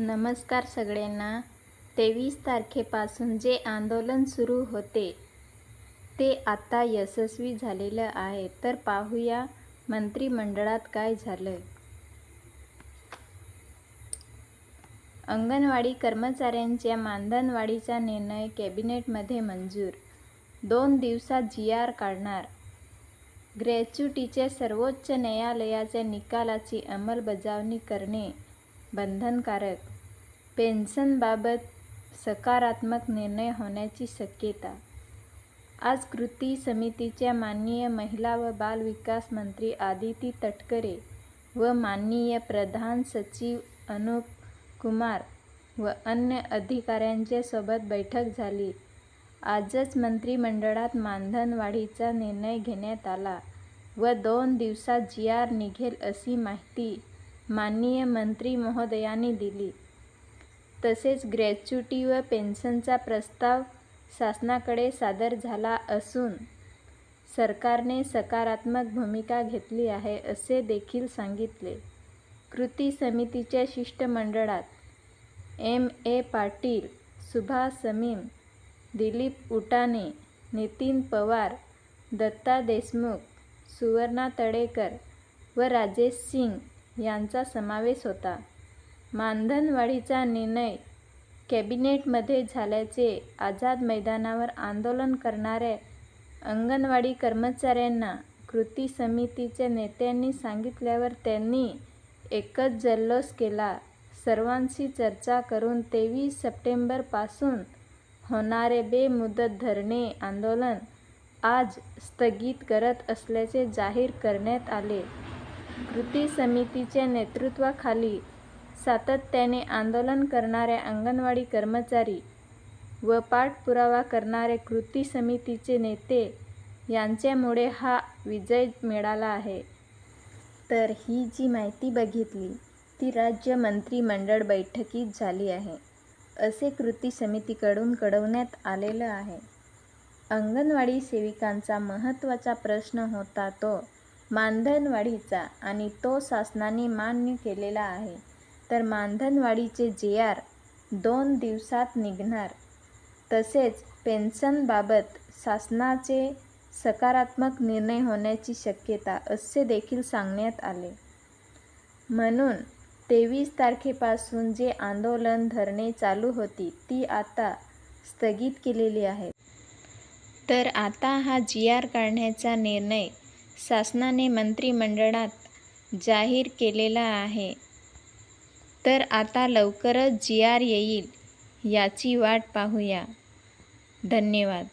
नमस्कार सगळ्यांना. तेवीस तारखेपासून जे आंदोलन सुरू होते ते आता यशस्वी झालेलं आहे. तर पाहूया मंत्रिमंडळात काय झालं अंगणवाडी कर्मचाऱ्यांच्या मानधनवाढीचा निर्णय कॅबिनेटमध्ये मंजूर. दोन दिवसात जी आर काढणार. ग्रॅच्युटीच्या सर्वोच्च न्यायालयाच्या निकालाची अंमलबजावणी करणे. बंधनकारक. पेन्शनबाबत सकारात्मक निर्णय होण्याची शक्यता. आज कृती समितीच्या माननीय महिला व बालविकास मंत्री आदिती तटकरे व माननीय प्रधान सचिव अनुप कुमार व अन्य अधिकाऱ्यांच्या सोबत बैठक झाली. आजच मंत्रिमंडळात मानधन वाढीचा निर्णय घेण्यात आला व दोन दिवसात जी आर निघेल अशी माहिती माननीय मंत्री महोदयांनी दिली. तसेच ग्रॅच्युटी व पेन्शनचा प्रस्ताव शासनाकडे सादर झाला असून सरकारने सकारात्मक भूमिका घेतली आहे असे देखील सांगितले. कृती समितीच्या शिष्टमंडळात एम. ए. पाटील सुभाष समीम दिलीप उटाणे नितीन पवार दत्ता देशमुख सुवर्णा तळेकर व राजेश सिंग यांचा समावेश होता. मानधनवाढीचा निर्णय कॅबिनेटमध्ये झाल्याचे आझाद मैदानावर आंदोलन करणाऱ्या अंगणवाडी कर्मचाऱ्यांना कृती समितीच्या नेत्यांनी सांगितल्यावर त्यांनी एकच जल्लोष केला. सर्वांशी चर्चा करून तेवीस सप्टेंबरपासून होणारे बेमुदत धरणे आंदोलन आज स्थगित करत असल्याचे जाहीर करण्यात आले. कृती समितीच्या नेतृत्वाखाली सातत्याने आंदोलन करणाऱ्या अंगणवाडी कर्मचारी व पाठपुरावा करणारे कृती समितीचे नेते यांच्यामुळे हा विजय मिळाला आहे. तर ही जी माहिती बघितली ती राज्य मंत्रिमंडळ बैठकीत झाली आहे. असे कृती समितीकडून कळवण्यात आलेलं आहे. अंगणवाडी सेविकांचा महत्त्वाचा प्रश्न होता तो मानधनवाढीचा आणि तो शासनाने मान्य केलेला आहे. तर मानधनवाढीचे जे आर दोन दिवसात निघणार. तसेच पेन्शनबाबत शासनाचे सकारात्मक निर्णय होण्याची शक्यता असे देखील सांगण्यात आले. म्हणून तेवीस तारखेपासून जे आंदोलन धरणे चालू होती ती आता स्थगित केलेली आहेत तर आता हा जी आर काढण्याचा निर्णय शासनाने मंत्रिमंडळात जाहीर केलेला आहे. तर आता लवकरच जी आर येईल याची वाट पाहूया. धन्यवाद.